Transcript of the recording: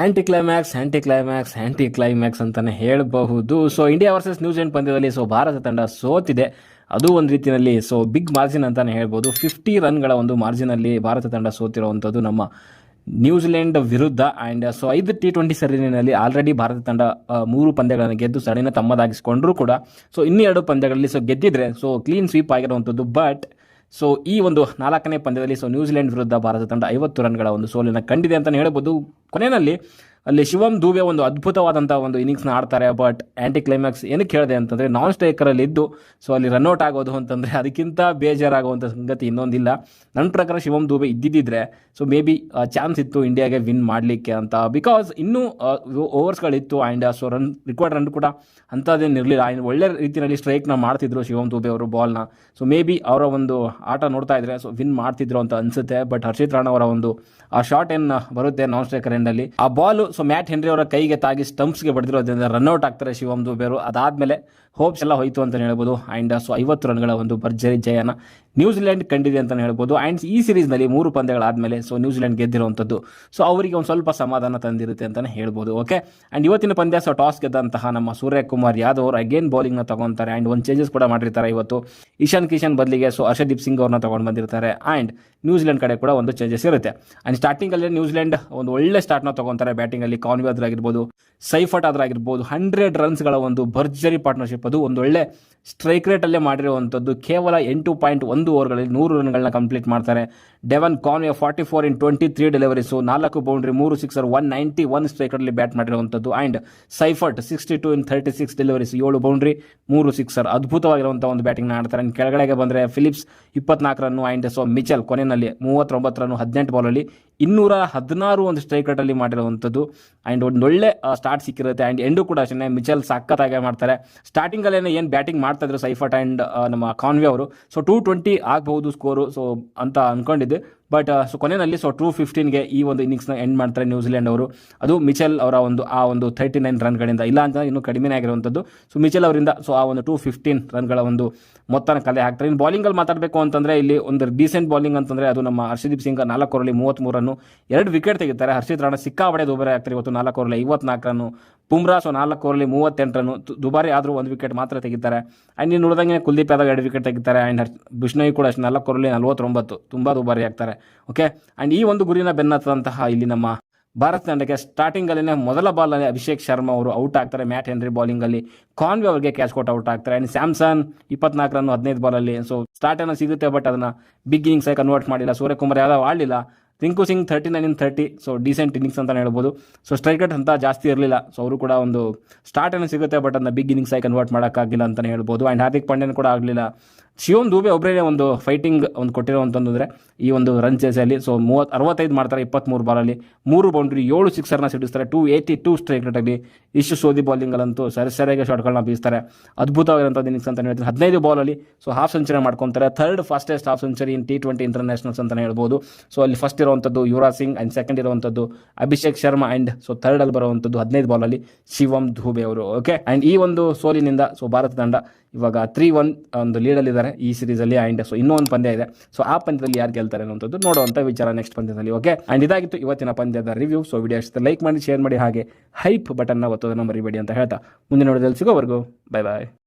Anti climax anti climax anti climax ಅಂತಲೇ ಹೇಳಬಹುದು so India versus New Zealand ಪಂದ್ಯದಲ್ಲಿ so Bharat ತಂಡ ಸೋತಿದೆ. ಅದು ಒಂದು ರೀತಿಯಲ್ಲಿ ಸೊ ಬಿಗ್ ಮಾರ್ಜಿನ್ ಅಂತಲೇ ಹೇಳ್ಬೋದು ಫಿಫ್ಟಿ ರನ್ಗಳ ಒಂದು ಮಾರ್ಜಿನಲ್ಲಿ ಭಾರತ ತಂಡ ಸೋತಿರುವಂಥದ್ದು ನಮ್ಮ ನ್ಯೂಜಿಲೆಂಡ್ ವಿರುದ್ಧ. ಆ್ಯಂಡ್ ಸೊ ಐದು ಟಿ ಟ್ವೆಂಟಿ ಸರಣಿನಲ್ಲಿ ಆಲ್ರೆಡಿ ಭಾರತ ತಂಡ ಮೂರು ಪಂದ್ಯಗಳನ್ನು ಗೆದ್ದು ಸರಣಿನ ತಮ್ಮದಾಗಿಸಿಕೊಂಡ್ರು ಕೂಡ. ಸೊ ಇನ್ನೆರಡು ಪಂದ್ಯಗಳಲ್ಲಿ ಸೊ ಗೆದ್ದಿದ್ರೆ ಸೊ ಕ್ಲೀನ್ ಸ್ವೀಪ್ ಆಗಿರುವಂಥದ್ದು ಬಟ್ ಸೊ ಈ ಒಂದು ನಾಲ್ಕನೇ ಪಂದ್ಯದಲ್ಲಿ ಸೊ ನ್ಯೂಜಿಲೆಂಡ್ ವಿರುದ್ಧ ಭಾರತ ತಂಡ ಐವತ್ತು ರನ್ಗಳ ಒಂದು ಸೋಲಿನ ಕಂಡಿದೆ ಅಂತಲೇ ಹೇಳ್ಬೋದು ಕೊನೆಯಲ್ಲಿ ಅಲ್ಲಿ ಶಿವಂ ದೂಬೆ ಒಂದು ಅದ್ಭುತವಾದಂಥ ಒಂದು ಇನ್ನಿಂಗ್ಸ್ನ ಆಡ್ತಾರೆ ಬಟ್ ಆ್ಯಂಟಿ ಕ್ಲೈಮ್ಯಾಕ್ಸ್ ಏನಕ್ಕೆ ಹೇಳಿದೆ ಅಂತಂದರೆ ನಾನ್ ಸ್ಟ್ರೈಕರಲ್ಲಿ ಇದ್ದು ಸೊ ಅಲ್ಲಿ ರನ್ಔಟ್ ಆಗೋದು ಅಂತಂದರೆ ಅದಕ್ಕಿಂತ ಬೇಜಾರಾಗುವಂಥ ಸಂಗತಿ ಇನ್ನೊಂದಿಲ್ಲ. ನನ್ನ ಪ್ರಕಾರ ಶಿವಂ ದೂಬೆ ಇದ್ದಿದ್ದರೆ ಸೊ ಮೇ ಬಿ ಚಾನ್ಸ್ ಇತ್ತು ಇಂಡಿಯಾಗೆ ವಿನ್ ಮಾಡಲಿಕ್ಕೆ ಅಂತ. ಬಿಕಾಸ್ ಇನ್ನೂ ಓವರ್ಸ್ಗಳಿತ್ತು and so run required run ಕೂಡ ಅಂಥದ್ದೇನು ಇರಲಿಲ್ಲ. ಆ್ಯಂಡ್ ಒಳ್ಳೆ ರೀತಿಯಲ್ಲಿ ಸ್ಟ್ರೈಕ್ನ ಮಾಡ್ತಿದ್ರು ಶಿವಂ ದೂಬೆ ಅವರು ಬಾಲ್ನ ಸೊ ಮೇ ಬಿ ಅವರ ಒಂದು ಆಟ ನೋಡ್ತಾ ಇದ್ರೆ ಸೊ ವಿನ್ ಮಾಡ್ತಿದ್ರು ಅಂತ ಅನ್ಸುತ್ತೆ ಬಟ್ ಹರ್ಷಿತ್ ರಾಣ ಅವರ ಒಂದು, ಆ ಶಾಟ್ ಏನು ಬರುತ್ತೆ ನಾನ್ ಸ್ಟ್ರೈಕರ್ ಎಂಡಲ್ಲಿ ಆ ಬಾಲ್ ಸೊ ಮ್ಯಾಟ್ ಹೆನ್ರಿ ಅವರ ಕೈಗೆ ತಾಗಿ ಸ್ಟಂಪ್ಸ್ಗೆ ಬಡಿದಿರೋದ್ರಿಂದ ರನ್ಔಟ್ ಆಗ್ತಾರೆ ಶಿವಮ್ ದುಬೇರು. ಅದಾದಮೇಲೆ ಹೋಪ್ಸ್ ಎಲ್ಲ ಹೋಯಿತು ಅಂತಲೇ ಹೇಳ್ಬೋದು. ಆ್ಯಂಡ್ ಸೊ ಐವತ್ತು ರನ್ಗಳ ಒಂದು ಭರ್ಜರಿ ಜಯನ ನ್ಯೂಜಿಲೆಂಡ್ ಕಂಡಿದೆ ಅಂತಲೇ ಹೇಳ್ಬೋದು. ಆ್ಯಂಡ್ ಈ ಸೀರೀಸ್ನಲ್ಲಿ ಮೂರು ಪಂದ್ಯಗಳಾದಮೇಲೆ ಸೊ ನ್ಯೂಜಿಲೆಂಡ್ ಗೆದ್ದಿರುವಂಥದ್ದು. ಸೊ ಅವರಿಗೆ ಒಂದು ಸ್ವಲ್ಪ ಸಮಾಧಾನ ತಂದಿರುತ್ತೆ ಅಂತಲೇ ಹೇಳ್ಬೋದು. ಓಕೆ ಆ್ಯಂಡ್ ಇವತ್ತಿನ ಪಂದ್ಯ ಸೊ ಟಾಸ್ ಗೆದ್ದಂತಹ ನಮ್ಮ ಸೂರ್ಯಕುಮಾರ್ ಯಾದವ್ ಅವರು ಅಗೇನ್ ಬೌಲಿಂಗ್ನ ತಗೊತಾರೆ. ಆ್ಯಂಡ್ ಒಂದು ಚೇಂಜಸ್ ಕೂಡ ಮಾಡಿರ್ತಾರೆ ಇವತ್ತು. ಇಶಾನ್ ಕಿಶನ್ ಬದಲಿಗೆ ಸೊ ಹರ್ಷದೀಪ್ ಸಿಂಗ್ ಅವ್ರನ್ನ ತೊಗೊಂಡು ಬಂದಿರ್ತಾರೆ. ಆ್ಯಂಡ್ ನ್ಯೂಜಿಲೆಂಡ್ ಕಡೆ ಕೂಡ ಒಂದು ಚೇಂಜಸ್ ಇರುತ್ತೆ. ಆ್ಯಂಡ್ ಸ್ಟಾರ್ಟಿಂಗಲ್ಲಿ ನ್ಯೂಜಿಲೆಂಡ್ ಒಂದು ಒಳ್ಳೆ ಸ್ಟಾರ್ಟ್ನ ತೊಗೊತಾರೆ ಬ್ಯಾಟಿಂಗಲ್ಲಿ ಕಾನ್ವಿ ಆದ್ರಾಗಿರ್ಬೋದು ಸೈಫಟ್ ಆದ್ರಾಗಿರ್ಬೋದು ಹಂಡ್ರೆಡ್ ರನ್ಸ್ಗಳ ಒಂದು ಭರ್ಜರಿ ಪಾರ್ಟ್ನರ್ಶಿಪ್ ಅದು ಒಂದೊಳ್ಳೆ ಸ್ಟ್ರೈಕ್ ರೇಟಲ್ಲೇ ಮಾಡಿರುವಂಥದ್ದು. ಕೇವಲ ಎಂಟು ಪಾಯಿಂಟ್ ಒಂದು ಓವರ್ಗಳಲ್ಲಿ ನೂರು ರನ್ಗಳನ್ನ ಕಂಪ್ಲೀಟ್ ಮಾಡ್ತಾರೆ. Devon Conway forty four in twenty three deliveries ನಾಲ್ಕು ಬೌಂಡ್ರಿ ಮೂರು ಸಿಕ್ಸರ್ ಒನ್ ನೈಂಟಿ ಒನ್ ಸ್ಟ್ರೈಕರಲ್ಲಿ ಬ್ಯಾಟ್ ಮಾಡಿರುವಂಥದ್ದು. And Seifert sixty two in thirty six deliveries ಏಳು ಬೌಂಡ್ರಿ ಮೂರು ಸಿಕ್ಸರ್ ಅದ್ಭುತವಾಗಿರುವಂಥ ಒಂದು ಬ್ಯಾಟಿಂಗ್ನ ಆಡ್ತಾರೆ. ಆ್ಯಂಡ್ ಕೆಳಗಡೆಗೆ ಬಂದರೆ ಫಿಲಿಪ್ಸ್ ಇಪ್ಪತ್ನಾಲ್ಕು ರನ್ನು ಆ್ಯಂಡ್ ಸೊ ಮಿಚಲ್ ಕೊನೆಯಲ್ಲಿ ಮೂವತ್ತೊಂಬತ್ತು ರನ್ನು, ಹದಿನೆಂಟು ಬಾಲಲ್ಲಿ ಇನ್ನೂರ ಹದಿನಾರು ಒಂದು ಸ್ಟ್ರೈಕ್ ರೇಟಲ್ಲಿ ಮಾಡಿರುವಂಥದ್ದು. ಆ್ಯಂಡ್ ಒಂದು ಒಳ್ಳೆ ಸ್ಟಾರ್ಟ್ ಸಿಕ್ಕಿರುತ್ತೆ. ಆ್ಯಂಡ್ ಎಂಡು ಕೂಡ ಅಷ್ಟೇ ಮಿಚಲ್ ಸಖತ್ತಾಗೆ ಮಾಡ್ತಾರೆ. ಸ್ಟಾರ್ಟಿಂಗಲ್ಲೇ ಏನು ಬ್ಯಾಟಿಂಗ್ ಮಾಡ್ತಾ ಇದ್ರು ಸೈಫಟ್ ಆ್ಯಂಡ್ ನಮ್ಮ ಕಾನ್ವೆ ಅವರು. ಸೊ ಟೂ ಟ್ವೆಂಟಿ ಆಗಬಹುದು ಸ್ಕೋರು ಸೊ ಅಂತ ಅಂದ್ಕೊಂಡಿದ್ದೆ ಬಟ್ ಸೊ ಕೊನೆಯಲ್ಲಿ ಸೊ ಟೂ ಫಿಫ್ಟೀನ್ಗೆ ಈ ಒಂದು ಇನ್ನಿಂಗ್ಸ್ನ ಎಂಡ್ ಮಾಡ್ತಾರೆ ನ್ಯೂಜಿಲೆಂಡ್ ಅವರು. ಅದು ಮಿಚೆಲ್ ಅವರ ಒಂದು, ಆ ಒಂದು ಥರ್ಟಿ ನೈನ್ ರನ್ಗಳಿಂದ ಇಲ್ಲ ಅಂತ ಇನ್ನೂ ಕಡಿಮೆ ಆಗಿರುವಂಥದ್ದು. ಸೊ ಮಿಚೆಲ್ ಅವರಿಂದ ಸೊ ಆ ಒಂದು ಟೂ ಫಿಫ್ಟೀನ್ ರನ್ಗಳ ಒಂದು ಮೊತ್ತನ ಕಲೆ ಹಾಕ್ತಾರೆ. ಇನ್ನು ಬಾಲಿಂಗಲ್ಲಿ ಮಾತಾಡಬೇಕು ಅಂತಂದರೆ, ಇಲ್ಲಿ ಒಂದು ಡೀಸೆಂಟ್ ಬಾಲಿಂಗ್ ಅಂತಂದರೆ, ಅದು ನಮ್ಮ ಹರ್ಷದೀಪ್ ಸಿಂಗ್ ನಾಲ್ಕು ಓವರಲ್ಲಿ ಮೂವತ್ತ್ಮೂರನ್ನು ಎರಡು ವಿಕೆಟ್ ತೆಗಿತಾರೆ. ಹರ್ಷಿತ್ ರಾಣಾ ಸಿಕ್ಕಾಬಡೆ ದುಬಾರಿ ಆಗ್ತಾರೆ ಇವತ್ತು ನಾಲ್ಕು ಓವರಲ್ಲಿ ಐವತ್ನಾಲ್ಕು ರನ್ನು ಬುಮ್ರಾ ಸೊ ನಾಲ್ಕು ಓವರಲ್ಲಿ ಮೂವತ್ತೆಂಟು ರನ್ನು ದುಬಾರಿ ಆದರೂ ಒಂದು ವಿಕೆಟ್ ಮಾತ್ರ ತೆಗಿತಾರೆ. ಆ್ಯಂಡ್ ಇನ್ನು ಉಳಿದಂಗೆ ಕುಲ್ದೀಪ್ ಯಾದವ್ ಎರಡು ವಿಕೆಟ್ ತೆಗಿತಾರೆ. ಆ್ಯಂಡ್ ಬಿಷ್ಣೋಯ್ ಕೂಡ ಅಷ್ಟು ನಾಲ್ಕು ಓವರಲ್ಲಿ ನಲ್ವತ್ತೊಂಬತ್ತು. ತುಂಬ ದುಬಾರಿ ಆಗ್ತಾರೆ. ಓಕೆ ಆ್ಯಂಡ್ ಈ ಒಂದು ಗುರಿನ ಬೆನ್ನತ್ತದಂತಹ ಇಲ್ಲಿ ನಮ್ಮ ಭಾರತ ತಂಡಕ್ಕೆ ಸ್ಟಾರ್ಟಿಂಗಲ್ಲೇ ಮೊದಲ ಬಾಲಲ್ಲಿ ಅಭಿಷೇಕ್ ಶರ್ಮಾ ಅವರು ಔಟ್ ಆಗ್ತಾರೆ. ಮ್ಯಾಟ್ ಹೆನ್ರಿ ಬೌಲಿಂಗಲ್ಲಿ ಕಾನ್ವೆ ಅವರಿಗೆ ಕ್ಯಾಚ್ ಕೊಟ್ಟು ಔಟ್ ಆಗ್ತಾರೆ. ಆ್ಯಂಡ್ ಸ್ಯಾಮ್ಸನ್ ಇಪ್ಪತ್ನಾಲ್ಕು ರನ್ ಹದಿನೈದು ಬಾಲಲ್ಲಿ ಸೊ ಸ್ಟಾರ್ಟ್ ಏನೋ ಸಿಗುತ್ತೆ ಬಟ್ ಅದನ್ನು ಬಿಗ್ ಇನ್ನಿಂಗ್ಸಾಗಿ ಕನ್ವರ್ಟ್ ಮಾಡಿಲ್ಲ. Suryakumar Yadav ಆಡಲಿಲ್ಲ. Rinku Singh thirty nine in thirty so decent innings ಅಂತ ಹೇಳ್ಬೋದು. ಸೊ ಸ್ಟ್ರೈಕ್ ರೇಟ್ ಅಂತ ಜಾಸ್ತಿ ಇರಲಿಲ್ಲ. ಸೊ ಅವರು ಕೂಡ ಒಂದು ಸ್ಟಾರ್ಟ್ ಏನೋ ಸಿಗುತ್ತೆ ಬಟ್ ಅದನ್ನ ಬಿಗ್ ಇನ್ನಿಂಗ್ಸ್ ಆಗಿ ಕನ್ವರ್ಟ್ ಮಾಡೋಕ್ಕಾಗಿಲ್ಲ ಅಂತಲೇ ಹೇಳ್ಬೋದು. ಆ್ಯಂಡ್ ಹಾರ್ದಿಕ್ ಪಾಂಡ್ಯನ್ ಕೂಡ ಆಗಲಿಲ್ಲ. ಶಿವಮ್ ದೂಬೆ ಒಬ್ಬರೇ ಒಂದು ಫೈಟಿಂಗ್ ಒಂದು ಕೊಟ್ಟಿರುವಂತಂದ್ರೆ ಈ ಒಂದು ರನ್ ಚೇಸಲ್ಲಿ ಸೊ ಮೂವತ್ತು, ಅರವತ್ತೈದು ಮಾಡ್ತಾರೆ ಇಪ್ಪತ್ತ್ಮೂರು ಬಾಲಲ್ಲಿ ಮೂರು ಬೌಂಡ್ರಿ ಏಳು ಸಿಕ್ಸರ್ನ ಸಿಡಿಸ್ತಾರೆ. ಟೂ ಏಯ್ಟಿ ಟೂ ಸ್ಟ್ರೈಕ್ ರೇಟಲ್ಲಿ ಇಷ್ಟು ಸೋದಿ ಬೌಲಿಂಗಲ್ಲಂತೂ ಸರಿ ಸರಿಯಾಗಿ ಶಾಟ್ಗಳನ್ನ ಬೀಸ್ತಾರೆ. ಅದ್ಭುತವಾಗಿರೋಂಥ ಇನ್ನಿಂಗ್ಸ್ ಅಂತ ಹೇಳ್ತಾರೆ ಹದಿನೈದು ಬಾಲಲ್ಲಿ ಸೊ ಹಾಫ್ ಸೆಂಚುರಿ ಮಾಡ್ಕೊತಾರೆ. Third fastest half century in T twenty internationals ಅಂತಲೇ ಹೇಳ್ಬೋದು. ಸೊ ಅಲ್ಲಿ ಫಸ್ಟ್ ಇರುವಂಥದ್ದು ಯುವರಾಜ್ ಸಿಂಗ್ ಆ್ಯಂಡ್ ಸೆಕೆಂಡ್ ಇರುವಂಥದ್ದು ಅಭಿಷೇಕ್ ಶರ್ಮಾ ಆ್ಯಂಡ್ ಸೊ ಥರ್ಡಲ್ಲಿ ಬರುವಂಥದ್ದು ಹದಿನೈದು ಬಾಲಲ್ಲಿ ಶಿವಮ್ ಧೂಬೆ ಅವರು. ಓಕೆ ಆ್ಯಂಡ್ ಈ ಒಂದು ಸೋಲಿನಿಂದ ಸೊ ಭಾರತ ತಂಡ ಇವಾಗ ತ್ರೀ ಒನ್ ಒಂದು ಲೀಡಲ್ಲಿದ್ದಾರೆ ಈ ಸೀರೀಸಲ್ಲಿ ಆ್ಯಂಡ್ ಸೊ ಇನ್ನೂ ಒಂದು ಪಂದ್ಯ ಇದೆ. ಸೊ ಆ ಪಂದ್ಯದಲ್ಲಿ ಯಾರು ಗೆಲ್ತಾರೆ ಅನ್ನೋಂಥದ್ದು ನೋಡುವಂಥ ವಿಚಾರ ನೆಕ್ಸ್ಟ್ ಪಂದ್ಯದಲ್ಲಿ ಓಕೆ ಆ್ಯಂಡ್ ಇದಾಗಿತ್ತು ಇವತ್ತಿನ ಪಂದ್ಯದ ರಿವ್ಯೂ ಸೊ ವಿಡಿಯೋ ಇಷ್ಟ ಲೈಕ್ ಮಾಡಿ ಶೇರ್ ಮಾಡಿ, ಹಾಗೆ ಹೈಪ್ ಬಟನ್ನ ಒತ್ತೋದನ್ನು ಮರಿಬೇಡಿ ಅಂತ ಹೇಳ್ತಾ. ಮುಂದಿನ ನೋಡೋದಲ್ಲಿ ಸಿಗೋವರೆಗೂ ಬೈ ಬಾಯ್